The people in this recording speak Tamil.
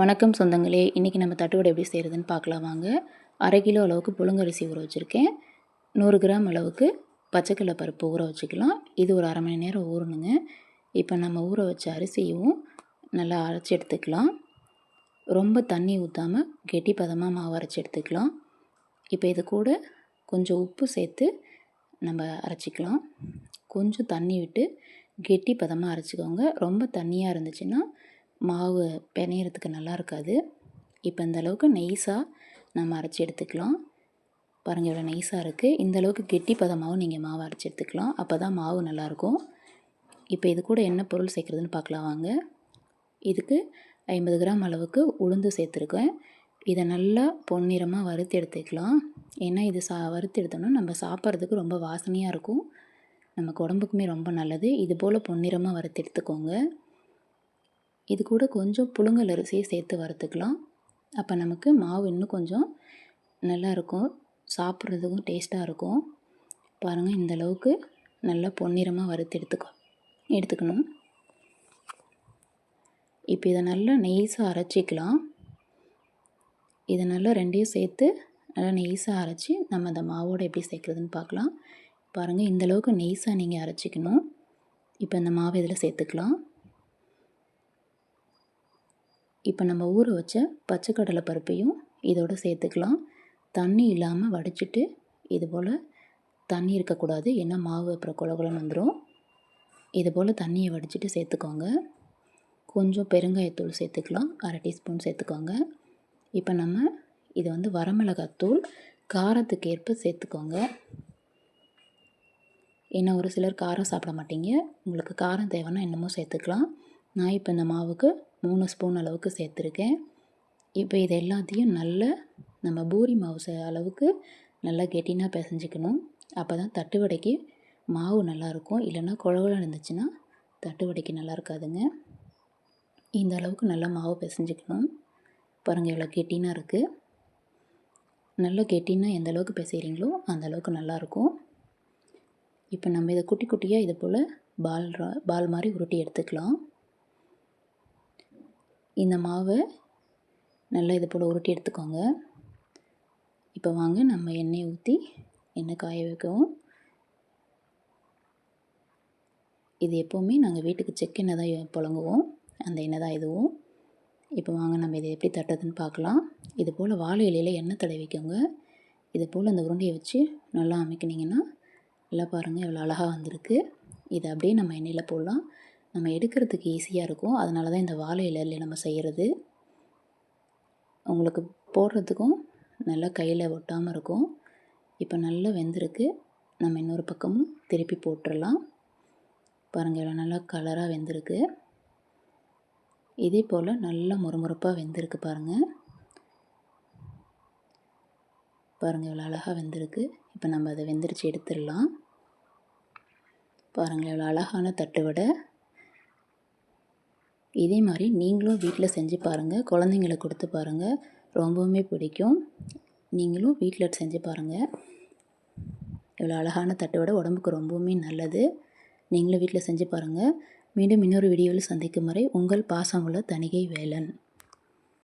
வணக்கம் சொந்தங்களே இன்றைக்கி நம்ம தட்டுவடை எப்படி செய்கிறதுன்னு பார்க்கலாம் வாங்க. அரை கிலோ அளவுக்கு புழுங்கரிசி ஊற வச்சுருக்கேன். நூறு கிராம் அளவுக்கு பச்சைக்கடலை பருப்பு ஊற வச்சுக்கலாம். இது ஒரு அரை மணி நேரம் ஊறணுங்க. இப்போ நம்ம ஊற வச்ச அரிசியும் நல்லா அரைச்சி எடுத்துக்கலாம். ரொம்ப தண்ணி ஊற்றாமல் கெட்டி பதமாக மாவு அரைச்சி எடுத்துக்கலாம். இப்போ இது கூட கொஞ்சம் உப்பு சேர்த்து நம்ம அரைச்சிக்கலாம். கொஞ்சம் தண்ணி விட்டு கெட்டி பதமாக அரைச்சிக்கோங்க. ரொம்ப தண்ணியாக இருந்துச்சுன்னா மாவு பிணையறதுக்கு நல்லா இருக்காது. இப்போ இந்த அளவுக்கு நெய்ஸாக நம்ம அரைச்சி எடுத்துக்கலாம். பாருங்கள் இவ்வளோ நெய்ஸாக இருக்குது இந்த அளவுக்கு கெட்டி பதமாகவும் நீங்கள் மாவு அரைச்சி எடுத்துக்கலாம். அப்போ தான் மாவு நல்லாயிருக்கும் இப்போ இது கூட என்ன பொருள் சேர்க்குறதுன்னு பார்க்கலாம் வாங்க. இதுக்கு ஐம்பது கிராம் அளவுக்கு உளுந்து சேர்த்துருக்கேன். இதை நல்லா பொன்னிறமாக வறுத்து எடுத்துக்கலாம். ஏன்னா இது சா வறுத்து எடுத்தோம்னா நம்ம சாப்பிட்றதுக்கு ரொம்ப வாசனையாக இருக்கும். நமக்கு உடம்புக்குமே ரொம்ப நல்லது. இது போல் பொன்னிறமாக வறுத்து எடுத்துக்கோங்க. இது கூட கொஞ்சம் புழுங்கல் அரிசியை சேர்த்து வறுத்துக்கலாம். அப்போ நமக்கு மாவு இன்னும் கொஞ்சம் நல்லாயிருக்கும். சாப்பிட்றதுக்கும் டேஸ்ட்டாக இருக்கும். பாருங்கள் இந்த அளவுக்கு நல்லா பொன்னிறமாக வறுத்து எடுத்துக்கோ எடுத்துக்கணும். இப்போ இதை நல்லா நெய்ஸாக அரைச்சிக்கலாம். இதை நல்லா ரெண்டையும் சேர்த்து நல்லா நெய்ஸாக அரைச்சி நம்ம அந்த மாவோடு எப்படி சேர்க்குறதுன்னு பார்க்கலாம். பாருங்கள் இந்தளவுக்கு நெய்ஸாக நீங்கள் அரைச்சிக்கணும். இப்போ இந்த மாவு இதில் சேர்த்துக்கலாம். இப்போ நம்ம ஊற வச்ச பச்சை கடலை பருப்பையும் இதோடு சேர்த்துக்கலாம். தண்ணி இல்லாமல் வடிச்சிட்டு இது போல் தண்ணி இருக்கக்கூடாது. ஏன்னா மாவு அப்புறம் குளகுளம் வந்துடும் இது போல் தண்ணியை வடிச்சிட்டு சேர்த்துக்கோங்க. கொஞ்சம் பெருங்காயத்தூள் சேர்த்துக்கலாம். அரை டீஸ்பூன் சேர்த்துக்கோங்க. இப்போ நம்ம இது வந்து வரமிளகாத்தூள் காரத்துக்கு ஏற்ப சேர்த்துக்கோங்க. ஏன்னா ஒரு சிலர் காரம் சாப்பிட மாட்டீங்க. உங்களுக்கு காரம் தேவைன்னா என்னமோ சேர்த்துக்கலாம். நான் இப்போ இந்த மாவுக்கு மூணு ஸ்பூன் அளவுக்கு சேர்த்துருக்கேன். இப்போ இது எல்லாத்தையும் நல்ல நம்ம பூரி மாவு அளவுக்கு நல்லா கெட்டினாக பிசைஞ்சிக்கணும். அப்போ தான் தட்டு வடைக்கு மாவு நல்லாயிருக்கும் இல்லைன்னா குழகுல இருந்துச்சுன்னா தட்டு வடைக்கு நல்லா இருக்காதுங்க. இந்த அளவுக்கு நல்லா மாவு பிசைஞ்சிக்கணும். பாருங்கள் எவ்வளோ கெட்டினாக இருக்குது நல்லா கெட்டினா எந்த அளவுக்கு பிசைகிறீங்களோ அந்த அளவுக்கு நல்லாயிருக்கும் இப்போ நம்ம இதை குட்டி குட்டியாக இது போல் பால் பால் மாதிரி உருட்டி எடுத்துக்கலாம். இந்த மாவை நல்லா இது போல் உருட்டி எடுத்துக்கோங்க. இப்போ வாங்க நம்ம எண்ணெயை ஊற்றி எண்ணெய் காய வைக்கவும். இது எப்போவுமே நாங்கள் வீட்டுக்கு செக் எண்ணெய் தான் புழங்குவோம். அந்த எண்ணெய் தான் இதுவும். இப்போ வாங்க நம்ம இதை எப்படி தட்டுறதுன்னு பார்க்கலாம். இது போல் வாழை இலையில் எண்ணெய் தடவிக்கோங்க இது போல் அந்த உருண்டையை வச்சு நல்லா அமைக்கினீங்கன்னா நல்லா பாருங்கள் எவ்வளோ அழகாக வந்திருக்கு. இதை அப்படியே நம்ம எண்ணெயில் போடலாம். நம்ம எடுக்கிறதுக்கு ஈஸியாக இருக்கும். அதனால தான் இந்த வாழை இலையில் நம்ம செய்கிறது உங்களுக்கு போடுறதுக்கும் நல்லா கையில் ஒட்டாமல் இருக்கும். இப்போ நல்லா வெந்திருக்கு. நம்ம இன்னொரு பக்கமும் திருப்பி போட்டுடலாம் பாருங்கள் இவ்வளோ நல்லா கலராக வெந்திருக்கு. இதே போல் நல்லா முறுமுறுப்பாக வெந்திருக்கு பாருங்கள் பாருங்கள் இவ்வளோ அழகாக வெந்திருக்கு. இப்போ நம்ம அதை வெந்திரிச்சு எடுத்துடலாம். பாருங்கள் இவ்வளோ அழகான தட்டு வடை. இதே மாதிரி நீங்களும் வீட்டில் செஞ்சு பாருங்கள் குழந்தைங்களுக்கு கொடுத்து பாருங்கள் ரொம்பவுமே பிடிக்கும். நீங்களும் வீட்டில் செஞ்சு பாருங்கள் இவ்வளோ அழகான தட்டோட உடம்புக்கு ரொம்பவுமே நல்லது. நீங்களும் வீட்டில் செஞ்சு பாருங்கள் மீண்டும் இன்னொரு வீடியோவில் சந்திக்கும் வரை உங்கள் பாசமுள்ள தணிகை வேலன்.